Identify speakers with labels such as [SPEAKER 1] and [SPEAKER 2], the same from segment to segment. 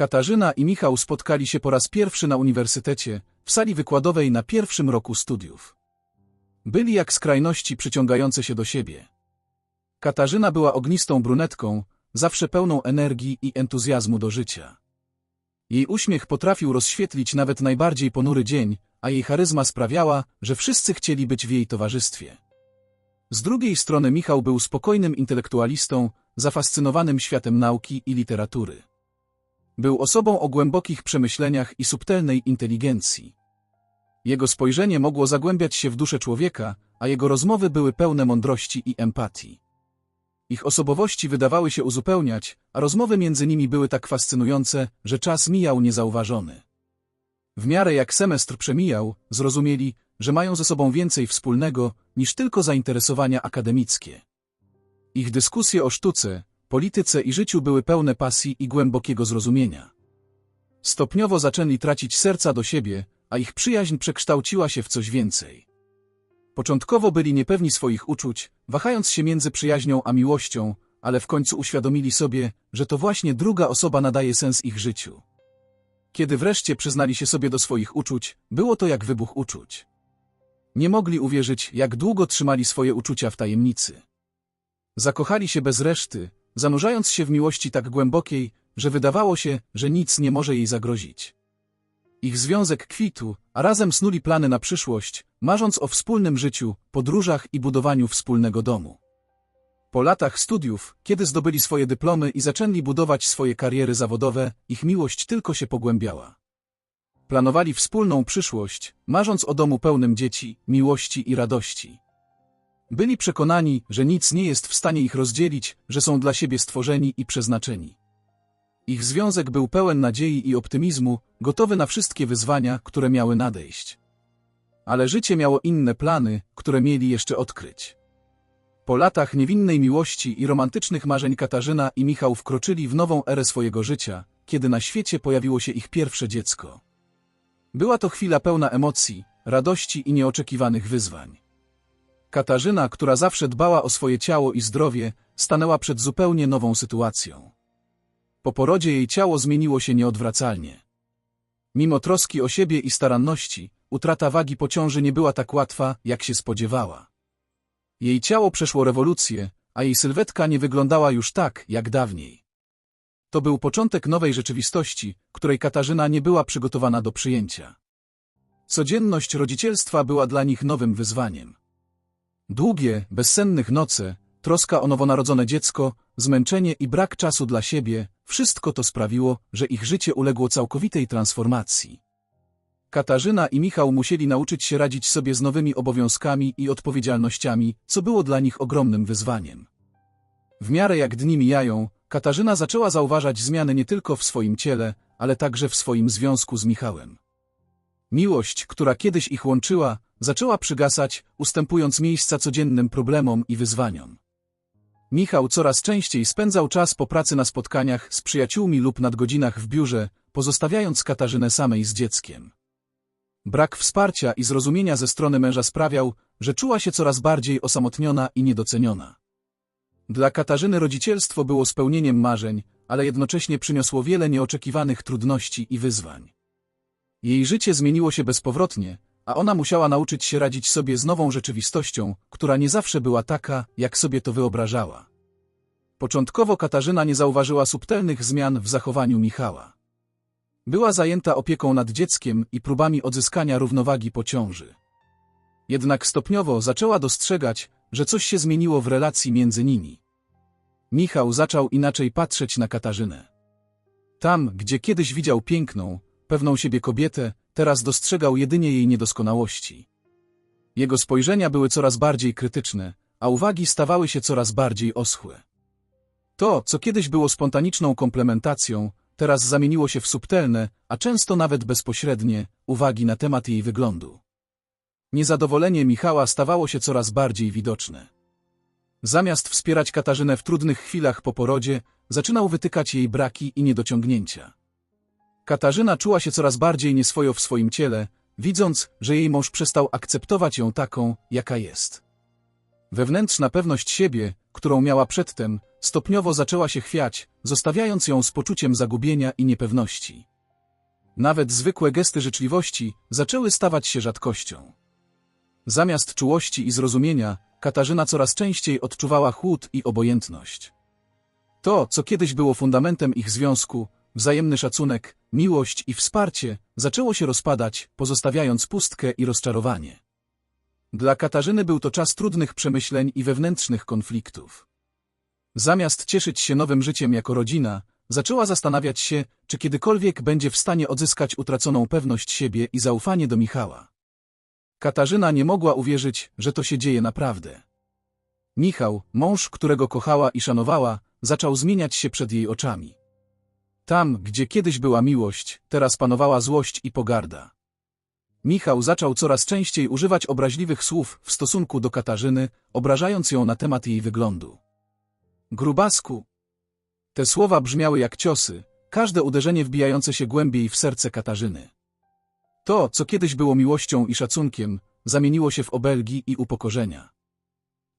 [SPEAKER 1] Katarzyna i Michał spotkali się po raz pierwszy na uniwersytecie, w sali wykładowej na pierwszym roku studiów. Byli jak skrajności przyciągające się do siebie. Katarzyna była ognistą brunetką, zawsze pełną energii i entuzjazmu do życia. Jej uśmiech potrafił rozświetlić nawet najbardziej ponury dzień, a jej charyzma sprawiała, że wszyscy chcieli być w jej towarzystwie. Z drugiej strony Michał był spokojnym intelektualistą, zafascynowanym światem nauki i literatury. Był osobą o głębokich przemyśleniach i subtelnej inteligencji. Jego spojrzenie mogło zagłębiać się w duszę człowieka, a jego rozmowy były pełne mądrości i empatii. Ich osobowości wydawały się uzupełniać, a rozmowy między nimi były tak fascynujące, że czas mijał niezauważony. W miarę jak semestr przemijał, zrozumieli, że mają ze sobą więcej wspólnego niż tylko zainteresowania akademickie. Ich dyskusje o sztuce, polityce i życiu były pełne pasji i głębokiego zrozumienia. Stopniowo zaczęli tracić serca do siebie, a ich przyjaźń przekształciła się w coś więcej. Początkowo byli niepewni swoich uczuć, wahając się między przyjaźnią a miłością, ale w końcu uświadomili sobie, że to właśnie druga osoba nadaje sens ich życiu. Kiedy wreszcie przyznali się sobie do swoich uczuć, było to jak wybuch uczuć. Nie mogli uwierzyć, jak długo trzymali swoje uczucia w tajemnicy. Zakochali się bez reszty, zanurzając się w miłości tak głębokiej, że wydawało się, że nic nie może jej zagrozić. Ich związek kwitł, a razem snuli plany na przyszłość, marząc o wspólnym życiu, podróżach i budowaniu wspólnego domu. Po latach studiów, kiedy zdobyli swoje dyplomy i zaczęli budować swoje kariery zawodowe, ich miłość tylko się pogłębiała. Planowali wspólną przyszłość, marząc o domu pełnym dzieci, miłości i radości. Byli przekonani, że nic nie jest w stanie ich rozdzielić, że są dla siebie stworzeni i przeznaczeni. Ich związek był pełen nadziei i optymizmu, gotowy na wszystkie wyzwania, które miały nadejść. Ale życie miało inne plany, które mieli jeszcze odkryć. Po latach niewinnej miłości i romantycznych marzeń Katarzyna i Michał wkroczyli w nową erę swojego życia, kiedy na świecie pojawiło się ich pierwsze dziecko. Była to chwila pełna emocji, radości i nieoczekiwanych wyzwań. Katarzyna, która zawsze dbała o swoje ciało i zdrowie, stanęła przed zupełnie nową sytuacją. Po porodzie jej ciało zmieniło się nieodwracalnie. Mimo troski o siebie i staranności, utrata wagi po ciąży nie była tak łatwa, jak się spodziewała. Jej ciało przeszło rewolucję, a jej sylwetka nie wyglądała już tak, jak dawniej. To był początek nowej rzeczywistości, której Katarzyna nie była przygotowana do przyjęcia. Codzienność rodzicielstwa była dla nich nowym wyzwaniem. Długie, bezsennych noce, troska o nowonarodzone dziecko, zmęczenie i brak czasu dla siebie, wszystko to sprawiło, że ich życie uległo całkowitej transformacji. Katarzyna i Michał musieli nauczyć się radzić sobie z nowymi obowiązkami i odpowiedzialnościami, co było dla nich ogromnym wyzwaniem. W miarę jak dni mijają, Katarzyna zaczęła zauważać zmiany nie tylko w swoim ciele, ale także w swoim związku z Michałem. Miłość, która kiedyś ich łączyła, zaczęła przygasać, ustępując miejsca codziennym problemom i wyzwaniom. Michał coraz częściej spędzał czas po pracy na spotkaniach z przyjaciółmi lub nadgodzinach w biurze, pozostawiając Katarzynę samej z dzieckiem. Brak wsparcia i zrozumienia ze strony męża sprawiał, że czuła się coraz bardziej osamotniona i niedoceniona. Dla Katarzyny rodzicielstwo było spełnieniem marzeń, ale jednocześnie przyniosło wiele nieoczekiwanych trudności i wyzwań. Jej życie zmieniło się bezpowrotnie, a ona musiała nauczyć się radzić sobie z nową rzeczywistością, która nie zawsze była taka, jak sobie to wyobrażała. Początkowo Katarzyna nie zauważyła subtelnych zmian w zachowaniu Michała. Była zajęta opieką nad dzieckiem i próbami odzyskania równowagi po ciąży. Jednak stopniowo zaczęła dostrzegać, że coś się zmieniło w relacji między nimi. Michał zaczął inaczej patrzeć na Katarzynę. Tam, gdzie kiedyś widział piękną, pewną siebie kobietę, teraz dostrzegał jedynie jej niedoskonałości. Jego spojrzenia były coraz bardziej krytyczne, a uwagi stawały się coraz bardziej oschłe. To, co kiedyś było spontaniczną komplementacją, teraz zamieniło się w subtelne, a często nawet bezpośrednie, uwagi na temat jej wyglądu. Niezadowolenie Michała stawało się coraz bardziej widoczne. Zamiast wspierać Katarzynę w trudnych chwilach po porodzie, zaczynał wytykać jej braki i niedociągnięcia. Katarzyna czuła się coraz bardziej nieswojo w swoim ciele, widząc, że jej mąż przestał akceptować ją taką, jaka jest. Wewnętrzna pewność siebie, którą miała przedtem, stopniowo zaczęła się chwiać, zostawiając ją z poczuciem zagubienia i niepewności. Nawet zwykłe gesty życzliwości zaczęły stawać się rzadkością. Zamiast czułości i zrozumienia, Katarzyna coraz częściej odczuwała chłód i obojętność. To, co kiedyś było fundamentem ich związku, wzajemny szacunek, miłość i wsparcie, zaczęło się rozpadać, pozostawiając pustkę i rozczarowanie. Dla Katarzyny był to czas trudnych przemyśleń i wewnętrznych konfliktów. Zamiast cieszyć się nowym życiem jako rodzina, zaczęła zastanawiać się, czy kiedykolwiek będzie w stanie odzyskać utraconą pewność siebie i zaufanie do Michała. Katarzyna nie mogła uwierzyć, że to się dzieje naprawdę. Michał, mąż, którego kochała i szanowała, zaczął zmieniać się przed jej oczami. Tam, gdzie kiedyś była miłość, teraz panowała złość i pogarda. Michał zaczął coraz częściej używać obraźliwych słów w stosunku do Katarzyny, obrażając ją na temat jej wyglądu. Grubasku. Te słowa brzmiały jak ciosy, każde uderzenie wbijające się głębiej w serce Katarzyny. To, co kiedyś było miłością i szacunkiem, zamieniło się w obelgi i upokorzenia.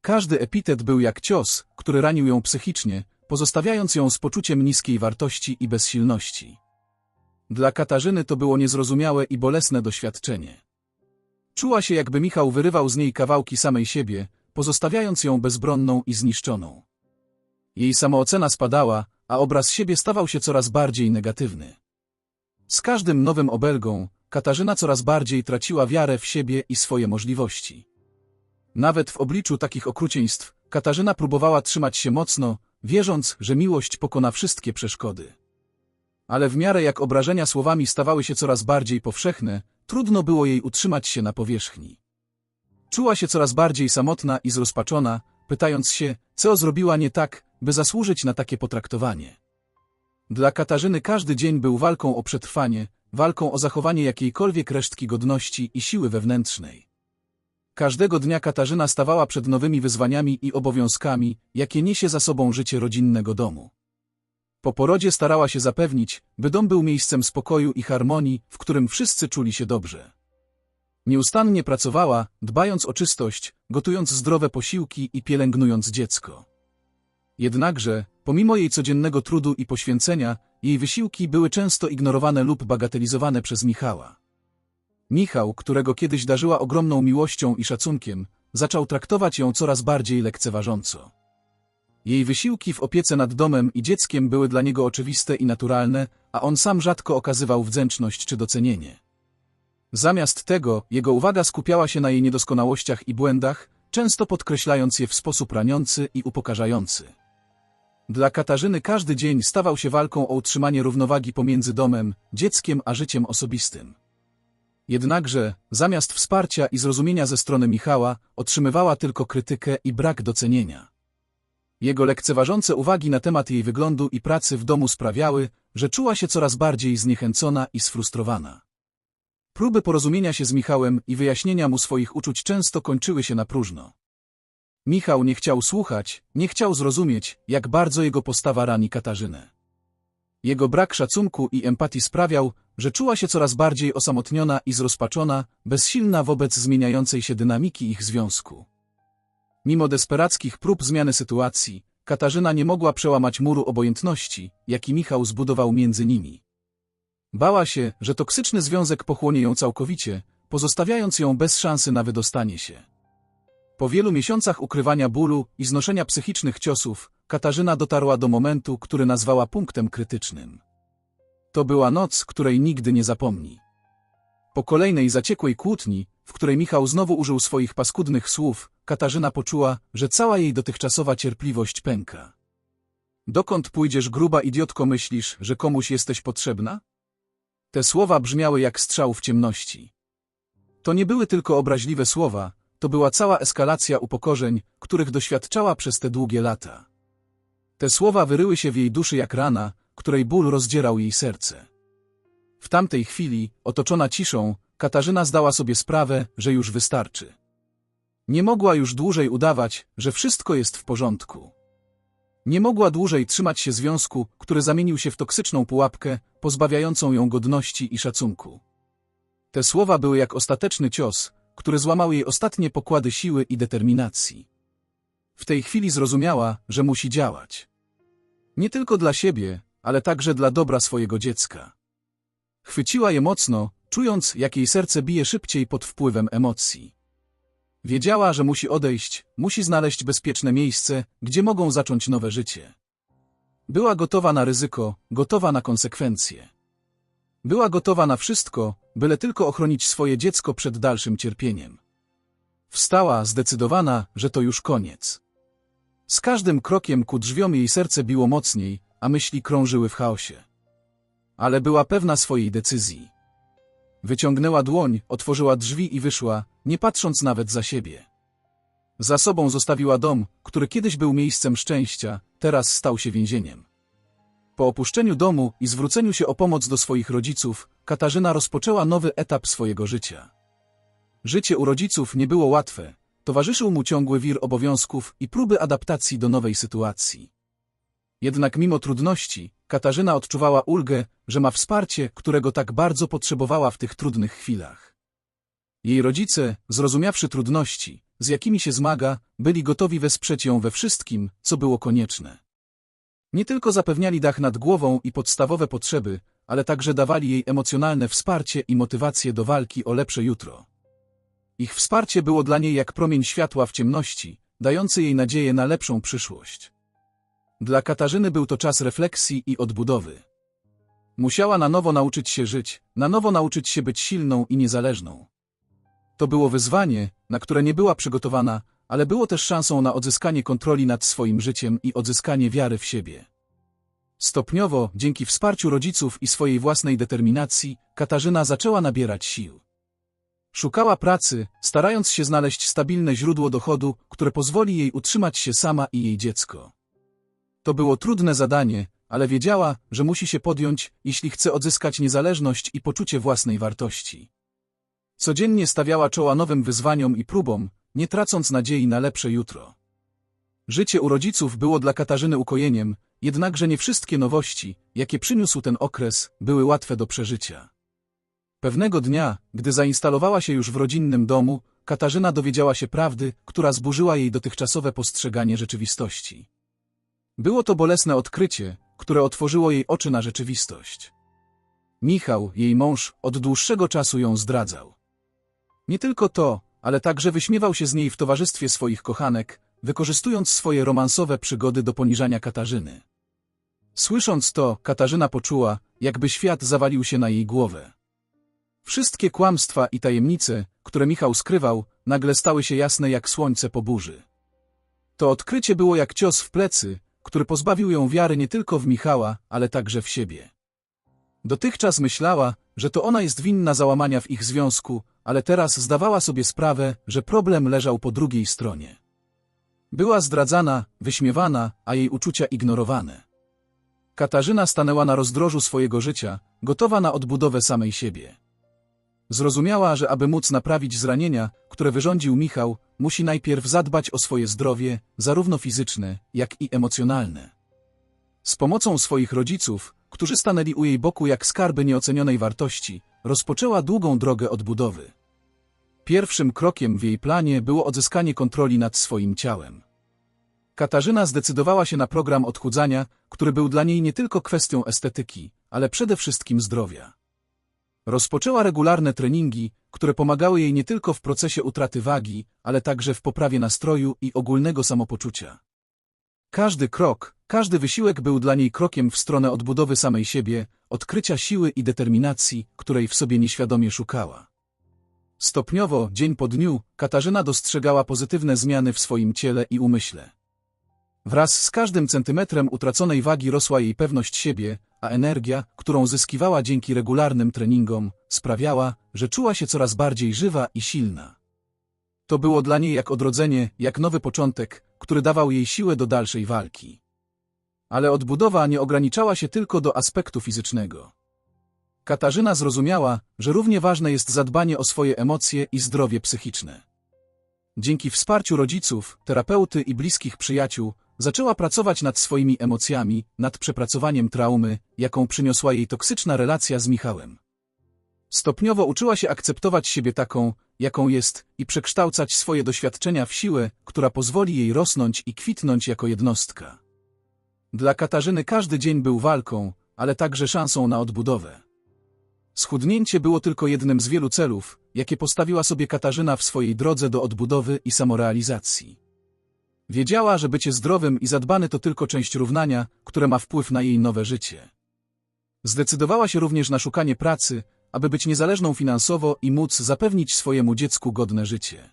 [SPEAKER 1] Każdy epitet był jak cios, który ranił ją psychicznie, pozostawiając ją z poczuciem niskiej wartości i bezsilności. Dla Katarzyny to było niezrozumiałe i bolesne doświadczenie. Czuła się, jakby Michał wyrywał z niej kawałki samej siebie, pozostawiając ją bezbronną i zniszczoną. Jej samoocena spadała, a obraz siebie stawał się coraz bardziej negatywny. Z każdym nowym obelgą, Katarzyna coraz bardziej traciła wiarę w siebie i swoje możliwości. Nawet w obliczu takich okrucieństw, Katarzyna próbowała trzymać się mocno, wierząc, że miłość pokona wszystkie przeszkody. Ale w miarę jak obrażenia słowami stawały się coraz bardziej powszechne, trudno było jej utrzymać się na powierzchni. Czuła się coraz bardziej samotna i zrozpaczona, pytając się, co zrobiła nie tak, by zasłużyć na takie potraktowanie. Dla Katarzyny każdy dzień był walką o przetrwanie, walką o zachowanie jakiejkolwiek resztki godności i siły wewnętrznej. Każdego dnia Katarzyna stawała przed nowymi wyzwaniami i obowiązkami, jakie niesie za sobą życie rodzinnego domu. Po porodzie starała się zapewnić, by dom był miejscem spokoju i harmonii, w którym wszyscy czuli się dobrze. Nieustannie pracowała, dbając o czystość, gotując zdrowe posiłki i pielęgnując dziecko. Jednakże, pomimo jej codziennego trudu i poświęcenia, jej wysiłki były często ignorowane lub bagatelizowane przez Michała. Michał, którego kiedyś darzyła ogromną miłością i szacunkiem, zaczął traktować ją coraz bardziej lekceważąco. Jej wysiłki w opiece nad domem i dzieckiem były dla niego oczywiste i naturalne, a on sam rzadko okazywał wdzięczność czy docenienie. Zamiast tego, jego uwaga skupiała się na jej niedoskonałościach i błędach, często podkreślając je w sposób raniący i upokarzający. Dla Katarzyny każdy dzień stawał się walką o utrzymanie równowagi pomiędzy domem, dzieckiem a życiem osobistym. Jednakże, zamiast wsparcia i zrozumienia ze strony Michała, otrzymywała tylko krytykę i brak docenienia. Jego lekceważące uwagi na temat jej wyglądu i pracy w domu sprawiały, że czuła się coraz bardziej zniechęcona i sfrustrowana. Próby porozumienia się z Michałem i wyjaśnienia mu swoich uczuć często kończyły się na próżno. Michał nie chciał słuchać, nie chciał zrozumieć, jak bardzo jego postawa rani Katarzynę. Jego brak szacunku i empatii sprawiał, że czuła się coraz bardziej osamotniona i zrozpaczona, bezsilna wobec zmieniającej się dynamiki ich związku. Mimo desperackich prób zmiany sytuacji, Katarzyna nie mogła przełamać muru obojętności, jaki Michał zbudował między nimi. Bała się, że toksyczny związek pochłonie ją całkowicie, pozostawiając ją bez szansy na wydostanie się. Po wielu miesiącach ukrywania bólu i znoszenia psychicznych ciosów, Katarzyna dotarła do momentu, który nazwała punktem krytycznym. To była noc, której nigdy nie zapomni. Po kolejnej zaciekłej kłótni, w której Michał znowu użył swoich paskudnych słów, Katarzyna poczuła, że cała jej dotychczasowa cierpliwość pęka. Dokąd pójdziesz, gruba idiotko, myślisz, że komuś jesteś potrzebna? Te słowa brzmiały jak strzał w ciemności. To nie były tylko obraźliwe słowa, to była cała eskalacja upokorzeń, których doświadczała przez te długie lata. Te słowa wyryły się w jej duszy jak rana, której ból rozdzierał jej serce. W tamtej chwili, otoczona ciszą, Katarzyna zdała sobie sprawę, że już wystarczy. Nie mogła już dłużej udawać, że wszystko jest w porządku. Nie mogła dłużej trzymać się związku, który zamienił się w toksyczną pułapkę, pozbawiającą ją godności i szacunku. Te słowa były jak ostateczny cios, który złamał jej ostatnie pokłady siły i determinacji. W tej chwili zrozumiała, że musi działać. Nie tylko dla siebie, ale także dla dobra swojego dziecka. Chwyciła je mocno, czując, jak jej serce bije szybciej pod wpływem emocji. Wiedziała, że musi odejść, musi znaleźć bezpieczne miejsce, gdzie mogą zacząć nowe życie. Była gotowa na ryzyko, gotowa na konsekwencje. Była gotowa na wszystko, byle tylko ochronić swoje dziecko przed dalszym cierpieniem. Wstała, zdecydowana, że to już koniec. Z każdym krokiem ku drzwiom jej serce biło mocniej, a myśli krążyły w chaosie. Ale była pewna swojej decyzji. Wyciągnęła dłoń, otworzyła drzwi i wyszła, nie patrząc nawet za siebie. Za sobą zostawiła dom, który kiedyś był miejscem szczęścia, teraz stał się więzieniem. Po opuszczeniu domu i zwróceniu się o pomoc do swoich rodziców, Katarzyna rozpoczęła nowy etap swojego życia. Życie u rodziców nie było łatwe, towarzyszył mu ciągły wir obowiązków i próby adaptacji do nowej sytuacji. Jednak mimo trudności, Katarzyna odczuwała ulgę, że ma wsparcie, którego tak bardzo potrzebowała w tych trudnych chwilach. Jej rodzice, zrozumiawszy trudności, z jakimi się zmaga, byli gotowi wesprzeć ją we wszystkim, co było konieczne. Nie tylko zapewniali dach nad głową i podstawowe potrzeby, ale także dawali jej emocjonalne wsparcie i motywację do walki o lepsze jutro. Ich wsparcie było dla niej jak promień światła w ciemności, dający jej nadzieję na lepszą przyszłość. Dla Katarzyny był to czas refleksji i odbudowy. Musiała na nowo nauczyć się żyć, na nowo nauczyć się być silną i niezależną. To było wyzwanie, na które nie była przygotowana, ale było też szansą na odzyskanie kontroli nad swoim życiem i odzyskanie wiary w siebie. Stopniowo, dzięki wsparciu rodziców i swojej własnej determinacji, Katarzyna zaczęła nabierać sił. Szukała pracy, starając się znaleźć stabilne źródło dochodu, które pozwoli jej utrzymać się sama i jej dziecko. To było trudne zadanie, ale wiedziała, że musi się podjąć, jeśli chce odzyskać niezależność i poczucie własnej wartości. Codziennie stawiała czoła nowym wyzwaniom i próbom, nie tracąc nadziei na lepsze jutro. Życie u rodziców było dla Katarzyny ukojeniem, jednakże nie wszystkie nowości, jakie przyniósł ten okres, były łatwe do przeżycia. Pewnego dnia, gdy zainstalowała się już w rodzinnym domu, Katarzyna dowiedziała się prawdy, która zburzyła jej dotychczasowe postrzeganie rzeczywistości. Było to bolesne odkrycie, które otworzyło jej oczy na rzeczywistość. Michał, jej mąż, od dłuższego czasu ją zdradzał. Nie tylko to, ale także wyśmiewał się z niej w towarzystwie swoich kochanek, wykorzystując swoje romansowe przygody do poniżania Katarzyny. Słysząc to, Katarzyna poczuła, jakby świat zawalił się na jej głowę. Wszystkie kłamstwa i tajemnice, które Michał skrywał, nagle stały się jasne jak słońce po burzy. To odkrycie było jak cios w plecy, który pozbawił ją wiary nie tylko w Michała, ale także w siebie. Dotychczas myślała, że to ona jest winna załamania w ich związku, ale teraz zdawała sobie sprawę, że problem leżał po drugiej stronie. Była zdradzana, wyśmiewana, a jej uczucia ignorowane. Katarzyna stanęła na rozdrożu swojego życia, gotowa na odbudowę samej siebie. Zrozumiała, że aby móc naprawić zranienia, które wyrządził Michał, musi najpierw zadbać o swoje zdrowie, zarówno fizyczne, jak i emocjonalne. Z pomocą swoich rodziców, którzy stanęli u jej boku jak skarby nieocenionej wartości, rozpoczęła długą drogę odbudowy. Pierwszym krokiem w jej planie było odzyskanie kontroli nad swoim ciałem. Katarzyna zdecydowała się na program odchudzania, który był dla niej nie tylko kwestią estetyki, ale przede wszystkim zdrowia. Rozpoczęła regularne treningi, które pomagały jej nie tylko w procesie utraty wagi, ale także w poprawie nastroju i ogólnego samopoczucia. Każdy krok, każdy wysiłek był dla niej krokiem w stronę odbudowy samej siebie, odkrycia siły i determinacji, której w sobie nieświadomie szukała. Stopniowo, dzień po dniu, Katarzyna dostrzegała pozytywne zmiany w swoim ciele i umyśle. Wraz z każdym centymetrem utraconej wagi rosła jej pewność siebie, a energia, którą zyskiwała dzięki regularnym treningom, sprawiała, że czuła się coraz bardziej żywa i silna. To było dla niej jak odrodzenie, jak nowy początek, który dawał jej siłę do dalszej walki. Ale odbudowa nie ograniczała się tylko do aspektu fizycznego. Katarzyna zrozumiała, że równie ważne jest zadbanie o swoje emocje i zdrowie psychiczne. Dzięki wsparciu rodziców, terapeuty i bliskich przyjaciół, zaczęła pracować nad swoimi emocjami, nad przepracowaniem traumy, jaką przyniosła jej toksyczna relacja z Michałem. Stopniowo uczyła się akceptować siebie taką, jaką jest i przekształcać swoje doświadczenia w siłę, która pozwoli jej rosnąć i kwitnąć jako jednostka. Dla Katarzyny każdy dzień był walką, ale także szansą na odbudowę. Schudnięcie było tylko jednym z wielu celów, jakie postawiła sobie Katarzyna w swojej drodze do odbudowy i samorealizacji. Wiedziała, że bycie zdrowym i zadbany to tylko część równania, które ma wpływ na jej nowe życie. Zdecydowała się również na szukanie pracy, aby być niezależną finansowo i móc zapewnić swojemu dziecku godne życie.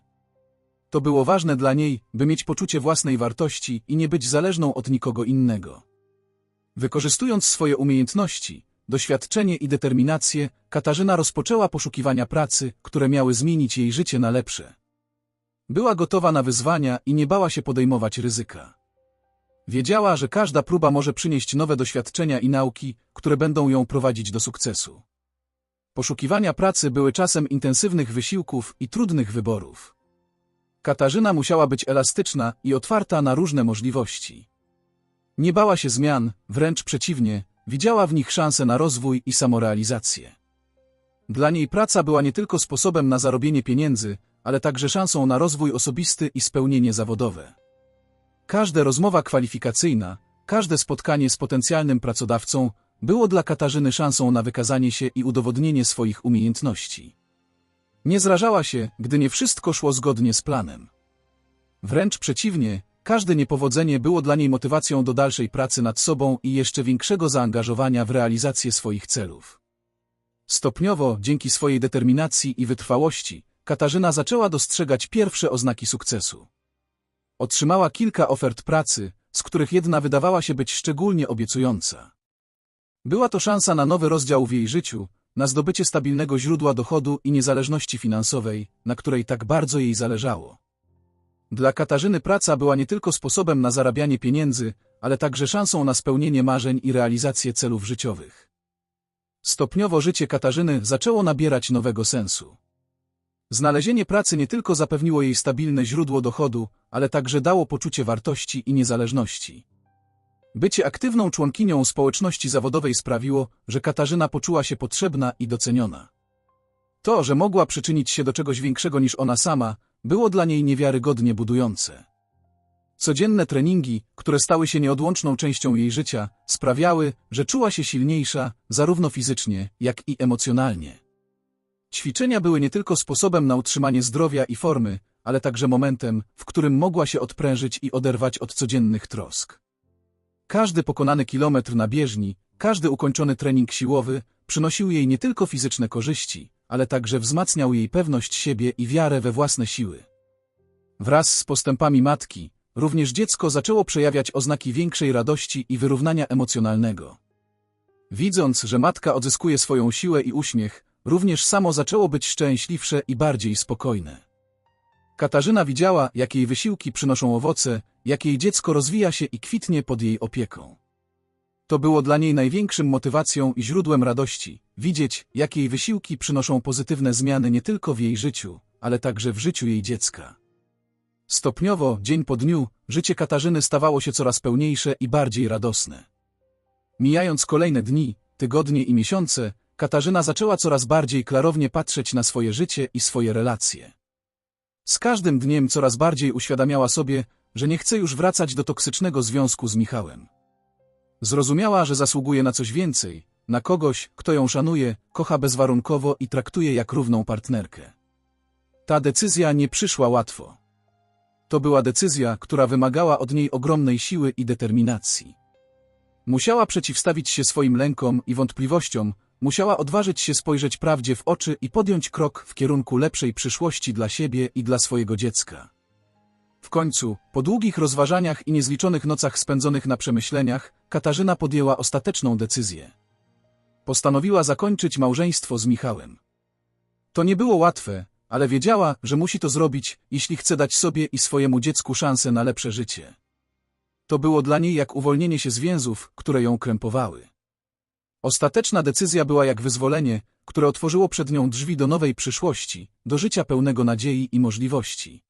[SPEAKER 1] To było ważne dla niej, by mieć poczucie własnej wartości i nie być zależną od nikogo innego. Wykorzystując swoje umiejętności, doświadczenie i determinację, Katarzyna rozpoczęła poszukiwania pracy, które miały zmienić jej życie na lepsze. Była gotowa na wyzwania i nie bała się podejmować ryzyka. Wiedziała, że każda próba może przynieść nowe doświadczenia i nauki, które będą ją prowadzić do sukcesu. Poszukiwania pracy były czasem intensywnych wysiłków i trudnych wyborów. Katarzyna musiała być elastyczna i otwarta na różne możliwości. Nie bała się zmian, wręcz przeciwnie, widziała w nich szansę na rozwój i samorealizację. Dla niej praca była nie tylko sposobem na zarobienie pieniędzy, ale także szansą na rozwój osobisty i spełnienie zawodowe. Każda rozmowa kwalifikacyjna, każde spotkanie z potencjalnym pracodawcą było dla Katarzyny szansą na wykazanie się i udowodnienie swoich umiejętności. Nie zrażała się, gdy nie wszystko szło zgodnie z planem. Wręcz przeciwnie, każde niepowodzenie było dla niej motywacją do dalszej pracy nad sobą i jeszcze większego zaangażowania w realizację swoich celów. Stopniowo, dzięki swojej determinacji i wytrwałości, Katarzyna zaczęła dostrzegać pierwsze oznaki sukcesu. Otrzymała kilka ofert pracy, z których jedna wydawała się być szczególnie obiecująca. Była to szansa na nowy rozdział w jej życiu, na zdobycie stabilnego źródła dochodu i niezależności finansowej, na której tak bardzo jej zależało. Dla Katarzyny praca była nie tylko sposobem na zarabianie pieniędzy, ale także szansą na spełnienie marzeń i realizację celów życiowych. Stopniowo życie Katarzyny zaczęło nabierać nowego sensu. Znalezienie pracy nie tylko zapewniło jej stabilne źródło dochodu, ale także dało poczucie wartości i niezależności. Bycie aktywną członkinią społeczności zawodowej sprawiło, że Katarzyna poczuła się potrzebna i doceniona. To, że mogła przyczynić się do czegoś większego niż ona sama, było dla niej niewiarygodnie budujące. Codzienne treningi, które stały się nieodłączną częścią jej życia, sprawiały, że czuła się silniejsza, zarówno fizycznie, jak i emocjonalnie. Ćwiczenia były nie tylko sposobem na utrzymanie zdrowia i formy, ale także momentem, w którym mogła się odprężyć i oderwać od codziennych trosk. Każdy pokonany kilometr na bieżni, każdy ukończony trening siłowy przynosił jej nie tylko fizyczne korzyści, ale także wzmacniał jej pewność siebie i wiarę we własne siły. Wraz z postępami matki, również dziecko zaczęło przejawiać oznaki większej radości i wyrównania emocjonalnego. Widząc, że matka odzyskuje swoją siłę i uśmiech, również samo zaczęło być szczęśliwsze i bardziej spokojne. Katarzyna widziała, jak jej wysiłki przynoszą owoce, jak jej dziecko rozwija się i kwitnie pod jej opieką. To było dla niej największym motywacją i źródłem radości, widzieć, jak jej wysiłki przynoszą pozytywne zmiany nie tylko w jej życiu, ale także w życiu jej dziecka. Stopniowo, dzień po dniu, życie Katarzyny stawało się coraz pełniejsze i bardziej radosne. Mijając kolejne dni, tygodnie i miesiące, Katarzyna zaczęła coraz bardziej klarownie patrzeć na swoje życie i swoje relacje. Z każdym dniem coraz bardziej uświadamiała sobie, że nie chce już wracać do toksycznego związku z Michałem. Zrozumiała, że zasługuje na coś więcej, na kogoś, kto ją szanuje, kocha bezwarunkowo i traktuje jak równą partnerkę. Ta decyzja nie przyszła łatwo. To była decyzja, która wymagała od niej ogromnej siły i determinacji. Musiała przeciwstawić się swoim lękom i wątpliwościom, musiała odważyć się spojrzeć prawdzie w oczy i podjąć krok w kierunku lepszej przyszłości dla siebie i dla swojego dziecka. W końcu, po długich rozważaniach i niezliczonych nocach spędzonych na przemyśleniach, Katarzyna podjęła ostateczną decyzję. Postanowiła zakończyć małżeństwo z Michałem. To nie było łatwe, ale wiedziała, że musi to zrobić, jeśli chce dać sobie i swojemu dziecku szansę na lepsze życie. To było dla niej jak uwolnienie się z więzów, które ją krępowały. Ostateczna decyzja była jak wyzwolenie, które otworzyło przed nią drzwi do nowej przyszłości, do życia pełnego nadziei i możliwości.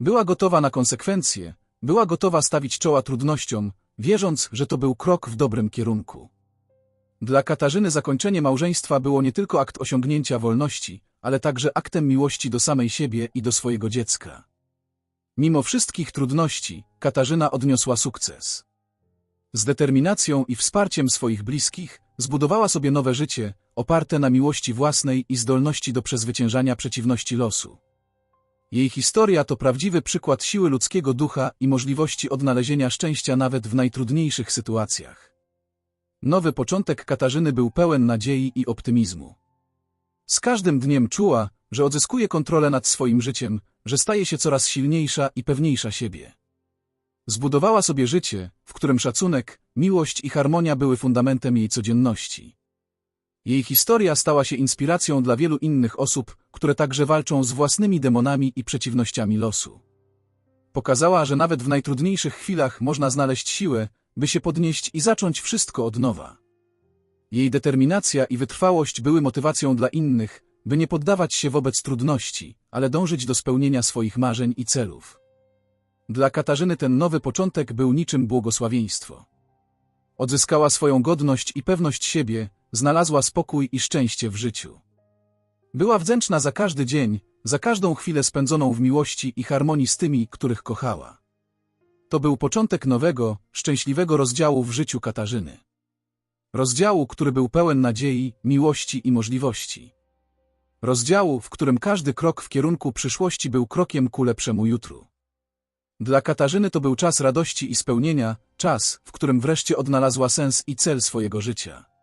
[SPEAKER 1] Była gotowa na konsekwencje, była gotowa stawić czoła trudnościom, wierząc, że to był krok w dobrym kierunku. Dla Katarzyny zakończenie małżeństwa było nie tylko akt osiągnięcia wolności, ale także aktem miłości do samej siebie i do swojego dziecka. Mimo wszystkich trudności, Katarzyna odniosła sukces. Z determinacją i wsparciem swoich bliskich zbudowała sobie nowe życie, oparte na miłości własnej i zdolności do przezwyciężania przeciwności losu. Jej historia to prawdziwy przykład siły ludzkiego ducha i możliwości odnalezienia szczęścia nawet w najtrudniejszych sytuacjach. Nowy początek Katarzyny był pełen nadziei i optymizmu. Z każdym dniem czuła, że odzyskuje kontrolę nad swoim życiem, że staje się coraz silniejsza i pewniejsza siebie. Zbudowała sobie życie, w którym szacunek, miłość i harmonia były fundamentem jej codzienności. Jej historia stała się inspiracją dla wielu innych osób, które także walczą z własnymi demonami i przeciwnościami losu. Pokazała, że nawet w najtrudniejszych chwilach można znaleźć siłę, by się podnieść i zacząć wszystko od nowa. Jej determinacja i wytrwałość były motywacją dla innych, by nie poddawać się wobec trudności, ale dążyć do spełnienia swoich marzeń i celów. Dla Katarzyny ten nowy początek był niczym błogosławieństwo. Odzyskała swoją godność i pewność siebie, znalazła spokój i szczęście w życiu. Była wdzięczna za każdy dzień, za każdą chwilę spędzoną w miłości i harmonii z tymi, których kochała. To był początek nowego, szczęśliwego rozdziału w życiu Katarzyny. Rozdziału, który był pełen nadziei, miłości i możliwości. Rozdziału, w którym każdy krok w kierunku przyszłości był krokiem ku lepszemu jutru. Dla Katarzyny to był czas radości i spełnienia, czas, w którym wreszcie odnalazła sens i cel swojego życia.